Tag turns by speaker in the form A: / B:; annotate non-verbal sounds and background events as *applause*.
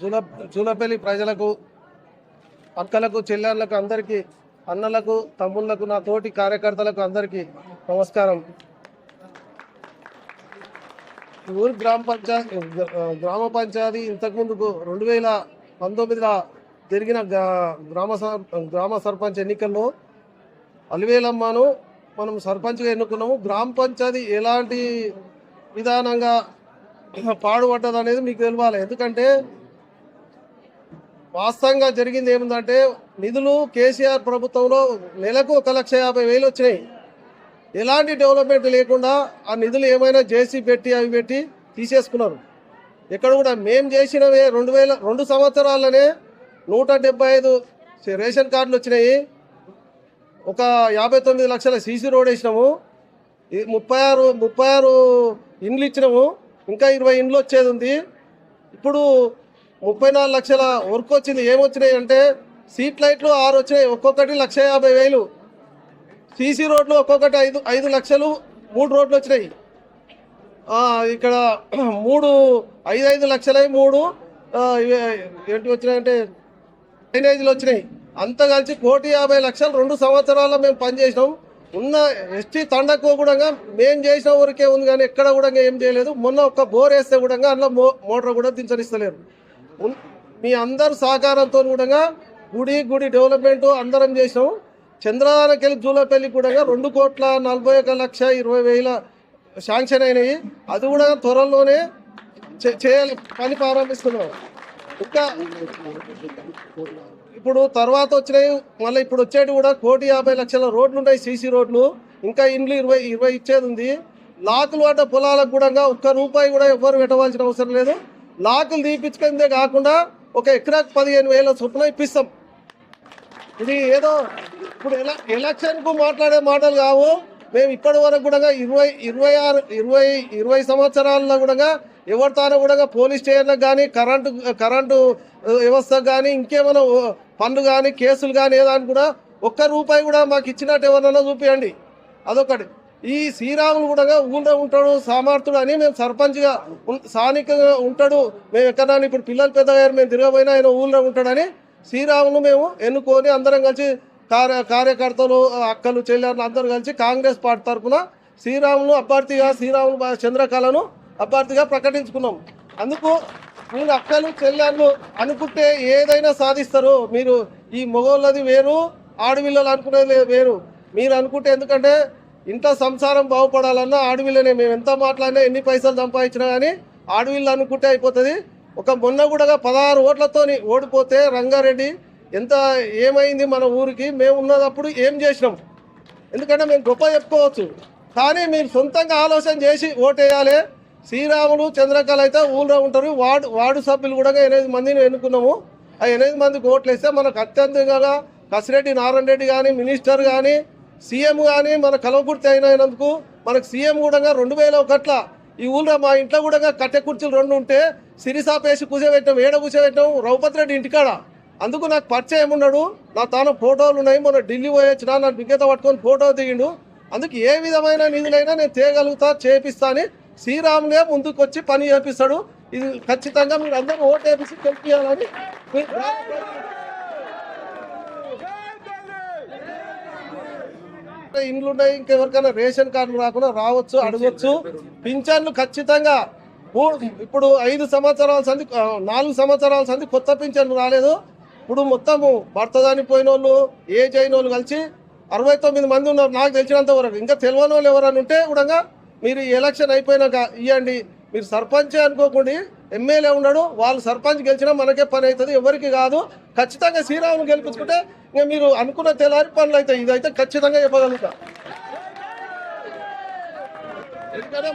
A: జూల జూలపల్లి ప్రజలకు అక్కలకు చెల్లెళ్ళకు అందరికీ అన్నలకు తమ్ముళ్ళకు నా తోటి కార్యకర్తలకు అందరికీ నమస్కారం. ఊరి ఊరు గ్రామ పంచాయతీ గ్రామ పంచాయతీ ఇంతకుముందు రెండు వేల పంతొమ్మిదిలో జరిగిన గ్రా- గ్రామ గ్రామ సర్పంచ్ ఎన్నికల్లో అలివేలమ్మను మనం సర్పంచ్గా ఎన్నుకున్నాము. గ్రామ పంచాయతీ ఎలాంటి విధానంగా పాడుపడ్డది అనేది మీకు తెలియాలి. ఎందుకంటే వాస్తవంగా జరిగింది ఏముందంటే నిధులు కేసీఆర్ ప్రభుత్వంలో నెలకు ఒక లక్ష యాభై వేలు వచ్చినాయి. ఎలాంటి డెవలప్మెంట్ లేకుండా ఆ నిధులు ఏమైనా జేసీ పెట్టి అవి పెట్టి తీసేసుకున్నారు. ఇక్కడ కూడా మేము చేసినవే రెండు వేల రెండు సంవత్సరాలనే నూట డెబ్బై ఐదు రేషన్ కార్డులు వచ్చినాయి. ఒక యాభై తొమ్మిది లక్షల సీసీ రోడ్ వేసినాము. ముప్పై ఆరు ముప్పై ఆరు ఇండ్లు ఇచ్చినాము. ఇంకా ఇరవై ఇండ్లు వచ్చేది ఉంది. ఇప్పుడు ముప్పై నాలుగు లక్షల వర్క్ వచ్చింది. ఏమొచ్చినాయి అంటే సీట్ లైట్లు ఆరు వచ్చినాయి. ఒక్కొక్కటి లక్ష యాభై వేలు. సీసీ రోడ్లు ఒక్కొక్కటి ఐదు ఐదు లక్షలు మూడు రోడ్లు వచ్చినాయి. ఇక్కడ *clears throat* మూడు ఐదు ఐదు లక్షలై మూడు ఏంటి వచ్చినాయంటే డ్రైనేజీలు వచ్చినాయి. అంత కలిసి కోటి యాభై లక్షలు రెండు సంవత్సరాల మేము పనిచేసినాం ఉన్న ఎస్టీ తండకు కూడా మేము చేసిన వరకే ఉంది కానీ ఎక్కడ కూడా ఏం చేయలేదు. మొన్న ఒక్క బోర్ వేస్తే కూడా అందులో మో మోటార్ కూడా దించనిస్తలేరు మీ అందరు సహకారంతో కూడా గుడి గుడి డెవలప్మెంట్ అందరం చేసినాం. చంద్రదానకెళ్ళి జూలపల్లి కూడా రెండు కోట్ల నలభై ఒక లక్ష ఇరవై వేల శాంక్షన్ అయినాయి. అది కూడా త్వరలోనే చేయాలి. పని ప్రారంభిస్తున్నాం. ఇంకా ఇప్పుడు తర్వాత వచ్చినాయి. మళ్ళీ ఇప్పుడు వచ్చేటి కూడా కోటి యాభై లక్షల రోడ్లు ఉన్నాయి సీసీ రోడ్లు. ఇంకా ఇండ్లు ఇరవై ఇరవై ఇచ్చేది ఉంది. లాకులు పడ్డ పొలాలకు కూడా ఒక్క రూపాయి కూడా ఎవ్వరు పెట్టవలసిన అవసరం లేదు. లాకులు తీపించుకుందే కాకుండా ఒక ఎకరాకు పదిహేను వేల చొప్పున ఇప్పిస్తాం. ఇది ఏదో ఇప్పుడు ఎలా ఎలక్షన్కు మాట్లాడే మాటలు కావు. మేము ఇప్పటి వరకు కూడా ఇరవై ఇరవై ఆరు ఇరవై ఇరవై సంవత్సరాల్లో కూడా ఎవరితోనో కూడా పోలీస్ స్టేషన్లకు కానీ కరెంటు కరెంటు వ్యవస్థకు కానీ ఇంకేమైనా పనులు కానీ కేసులు కానీ ఏదాని కూడా ఒక్క రూపాయి కూడా మాకు ఇచ్చినట్టు ఎవరన్నా చూపించండి అదొకటి. ఈ శ్రీరాములు కూడా ఊళ్ళో ఉంటాడు సామర్థ్యుడు అని మేము సర్పంచ్గా స్థానికంగా ఉంటాడు. మేము ఎక్కడైనా ఇప్పుడు పిల్లలు పెద్దగారు మేము తిరగబోయినా ఆయన ఊళ్ళో ఉంటాడని శ్రీరాములు మేము ఎన్నుకొని అందరం కలిసి కార్య కార్యకర్తలు అక్కలు చెల్లెళ్ళు అందరూ కలిసి కాంగ్రెస్ పార్టీ తరఫున శ్రీరాములు అభ్యర్థిగా శ్రీరాములు చంద్రకళను అభ్యర్థిగా ప్రకటించుకున్నాం. అందుకు మీరు అక్కలు చెల్లెళ్ళు అనుకుంటే ఏదైనా సాధిస్తారు. మీరు ఈ మొగోళ్ళది వేరు ఆడపిల్లలు అనుకునేది వేరు. మీరు అనుకుంటే ఎందుకంటే ఇంత సంసారం బాగుపడాలన్నా ఆడవిల్లనే మేము ఎంత మాట్లాడినా ఎన్ని పైసలు సంపాదించినా కానీ ఆడవిల్లు అనుకుంటే అయిపోతుంది. ఒక మొన్న కూడా పదహారు ఓట్లతోని ఓడిపోతే రంగారెడ్డి ఎంత ఏమైంది మన ఊరికి మేము ఉన్నదప్పుడు ఏం చేసినాం? ఎందుకంటే మేము గొప్ప చెప్పుకోవచ్చు. కానీ మీరు సొంతంగా ఆలోచన చేసి ఓటేయాలి. శ్రీరాములు చంద్రకళ అయితే ఊళ్ళో ఉంటారు. వార్డు వార్డు సభ్యులు కూడా ఎనిమిది మందిని ఎన్నుకున్నాము. ఆ ఎనిమిది మందికి ఓట్లు వేస్తే మనకు అత్యంతంగా కసిరెడ్డి నారాయణ రెడ్డి కానీ మినిస్టర్ కానీ సీఎం కానీ మన కలవకుర్తి అయినందుకు మనకు సీఎం కూడా రెండు వేల ఒకట్ల ఈ ఊళ్ళో మా ఇంట్లో కూడా కట్టె కుర్చీలు రెండు ఉంటే సిరిసాపేసి కూర్చోబెట్టాం ఏడ కూర్చోబెట్టాం రఘుపతి రెడ్డి ఇంటికాడ. అందుకు నాకు పరిచయం ఉన్నాడు. నా తాను ఫోటోలు ఉన్నాయి. మొన్న ఢిల్లీ పోయొచ్చిన నా బిగ్గత పట్టుకొని ఫోటో దిగిండు. అందుకు ఏ విధమైన నిధులైనా నేను చేయగలుగుతా చేపిస్తా అని శ్రీరాములే ముందుకు వచ్చి పని చేపిస్తాడు. ఇది ఖచ్చితంగా మీరు అందరూ ఓటు వేపించి తెలిపియాలని ఇండ్లు ఉన్నాయి ఇంకెవరికైనా రేషన్ కార్డులు రాకుండా రావచ్చు అడగొచ్చు. పింఛన్లు ఖచ్చితంగా ఇప్పుడు ఐదు సంవత్సరాల సంది నాలుగు సంవత్సరాల సంది కొత్త పింఛన్లు రాలేదు. ఇప్పుడు మొత్తము భర్త దానిపోయిన వాళ్ళు ఏజ్ అయిన వాళ్ళు కలిసి అరవై తొమ్మిది మంది ఉన్నారు. నాకు తెలిసినంత వరకు ఇంకా తెలియని వాళ్ళు ఎవరైనా ఉంటే కూడా మీరు ఎలక్షన్ అయిపోయినాక ఇవ్వండి మీరు సర్పంచ్ అనుకోకుండా. ఎమ్మెల్యే ఉన్నాడు వాళ్ళు సర్పంచ్ గెలిచినా మనకే పని అవుతుంది ఎవరికి కాదు. ఖచ్చితంగా శ్రీరాములు గెలిపించుకుంటే ఇంకా మీరు అనుకున్న తెల్లారి పనులు అవుతాయి ఇదైతే ఖచ్చితంగా చెప్పగలుగుతా. ఎందుకంటే